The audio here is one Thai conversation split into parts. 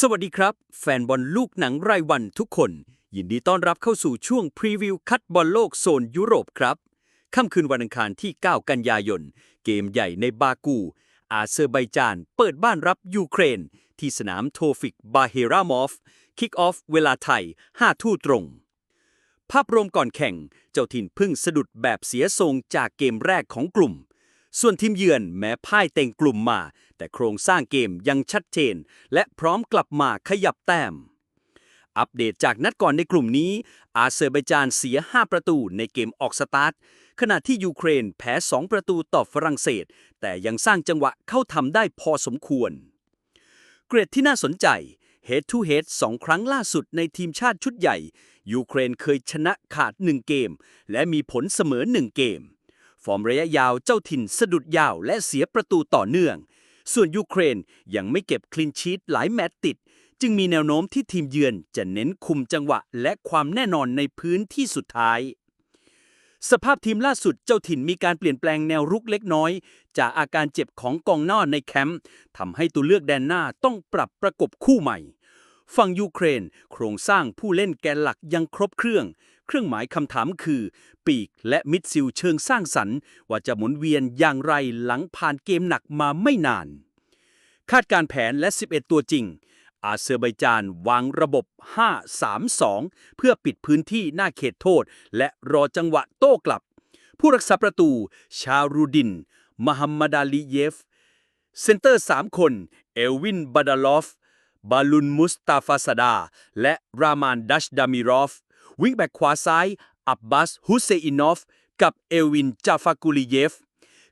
สวัสดีครับ แฟนบอลลูกหนังรายวันทุกคน ยินดีต้อนรับเข้าสู่ช่วงพรีวิวคัดบอลโลกโซนยุโรปครับ ค่ำคืนวันอังคารที่ 9 กันยายน เกมใหญ่ในบากู อาเซอร์ไบจาน เปิดบ้านรับยูเครน ที่สนามโทฟิกบาเฮรามอฟ คิกออฟเวลาไทย 5 ทุ่ตรง ภาพรวมก่อนแข่ง เจ้าถิ่นพึ่งสะดุดแบบเสียทรงจากเกมแรกของกลุ่ม ส่วนทีมเยือนแม้พ่ายเต็งกลุ่มมา แต่โครงสร้างเกมยังชัดเจน และพร้อมกลับมาขยับแต้ม อัปเดตจากนัดก่อนในกลุ่มนี้ อาเซอร์ไบจานเสีย 5 ประตูในเกมออกสตาร์ท ขณะที่ยูเครนแพ้ 2 ประตูต่อฝรั่งเศส แต่ยังสร้างจังหวะเข้าทำได้พอสมควร เกรดที่น่าสนใจ Head to Head สองครั้งล่าสุดในทีมชาติชุดใหญ่ ยูเครนเคยชนะขาด 1 เกม และมีผลเสมอ 1 เกม ฟอร์มระยะยาวเจ้าถิ่นสะดุดยาวและเสียประตูต่อเนื่อง ส่วนยูเครนยังไม่เก็บคลีนชีตหลายแมตช์ติด จึงมีแนวโน้มที่ทีมเยือนจะเน้นคุมจังหวะและความแน่นอนในพื้นที่สุดท้าย สภาพทีมล่าสุดเจ้าถิ่นมีการเปลี่ยนแปลงแนวรุกเล็กน้อย จากอาการเจ็บของกองหน้าในแคมป์ทำให้ตัวเลือกแดนหน้าต้องปรับประกบคู่ใหม่ฝั่งยูเครน โครงสร้างผู้เล่นแกนหลักยังครบเครื่อง เครื่องหมายคำถามคือ ปีกและมิดซิลเชิงสร้างสรรค์ ว่าจะหมุนเวียนอย่างไรหลังผ่านเกมหนักมาไม่นาน คาดการแผนและ 11 ตัวจริง อาเซอร์ไบจานวางระบบ 5-3-2 เพื่อปิดพื้นที่หน้าเขตโทษ และรอจังหวะโต้กลับ ผู้รักษาประตู ชารูดินมหัมมัดาลีเยฟ เซนเตอร์ 3 คน เอลวินบาดาลอฟบาลุนมุสตาฟาซาดา และรามานดัชดามิรอฟ วิงแบ็กขวาซ้าย อับบาสฮุเซอินอฟ กับเอวินจาฟากุลีเยฟ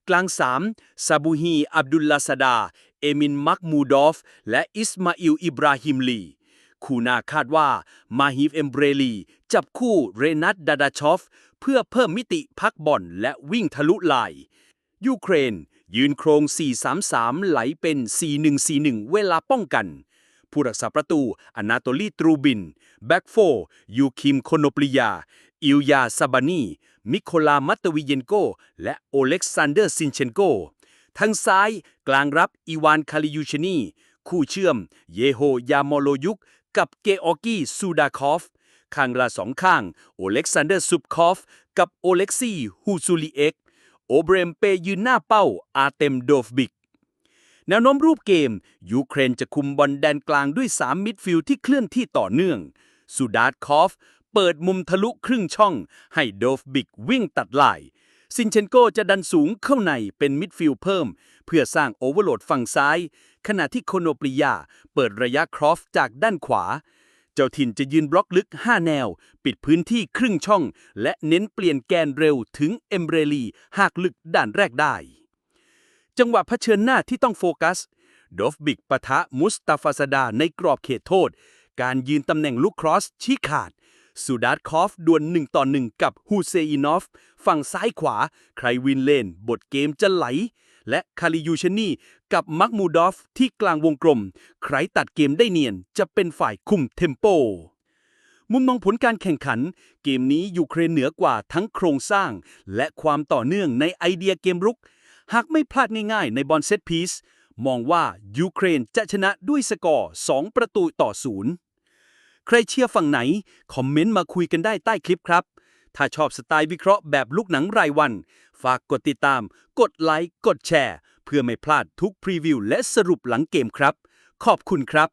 กลาง 3 ซาบูฮี อับดุลลาซาดา เอมิน มักมูดอฟ และอิสมาอิล อิบราฮิมลี คู่หน้าคาดว่า มาฮิฟเอมเบรลี จับคู่เรนัทดาดาชอฟ เพื่อเพิ่มมิติพักบอลและวิ่งทะลุลาย ยูเครน ยืนโครง 4-3-3 ไหลเป็น 4-1-4-1 เวลาป้องกัน ผู้รักษาประตูอนาโตลีตรูบิน แบ็กโฟ ยูคิมโคโนปลียา อิลยาซาบานี มิโคลามัตตวิเยนโก และโอเล็กซานเดอร์ซินเชนโก ทางซ้ายกลางรับอีวานคาลิยูชนี คู่เชื่อม เยโฮยามโลยุก กับเกออกี้ซูดาคอฟ ข้างละสองข้าง โอเล็กซานเดอร์ซุปคอฟ กับโอเล็กซี่ฮูซูลีเอ็ก โอเบรมเปยืนหน้าเป้าอาเต็มโดฟบิก แนวโน้มรูปเกม ยูเครนจะคุมบอลแดนกลางด้วย 3 มิดฟิลด์ที่เคลื่อนที่ต่อเนื่องสุดาร์คอฟ เปิดมุมทะลุครึ่งช่อง ให้โดฟบิกวิ่งตัดลายซินเชนโกจะดันสูงเข้าในเป็นมิดฟิลด์เพิ่ม เพื่อสร้างโอเวอร์โหลดฝั่งซ้าย ขณะที่โคโนปริยา เปิดระยะครอฟจากด้านขวา เจ้าถิ่นจะยืนบล็อกลึก 5 แนว ปิดพื้นที่ครึ่งช่อง และเน้นเปลี่ยนแกนเร็วถึงเอมเบรลีหากลึกด้านแรกได้ จังหวะเผชิญหน้าที่ต้องโฟกัสโดฟบิกปะทะมุสตาฟาซาดาในกรอบเขตโทษ การยืนตำแหน่งลูกครอสชี้ขาดสุดาร์คอฟดวล1ต่อ1กับฮูเซอินอฟ ฝั่งซ้ายขวา ใครวินเลน บทเกมจะไหล และคาลิยูชนีกับมักมูดอฟที่กลางวงกลม ใครตัดเกมได้เนียนจะเป็นฝ่ายคุมเทมโป มุมมองผลการแข่งขัน เกมนี้ยูเครนเหนือกว่าทั้งโครงสร้าง และความต่อเนื่องในไอเดียเกมรุก หากไม่พลาดง่ายๆ ในบอลเซตพีซมองว่ายูเครนจะชนะด้วยสกอร์ 2 ประตูต่อศูนย์ใครเชียร์ฝั่งไหน คอมเมนต์มาคุยกันได้ใต้คลิปครับ ถ้าชอบสไตล์วิเคราะห์แบบลูกหนังรายวัน ฝากกดติดตาม กดไลค์ กดแชร์ เพื่อไม่พลาดทุกพรีวิวและสรุปหลังเกมครับ ขอบคุณครับ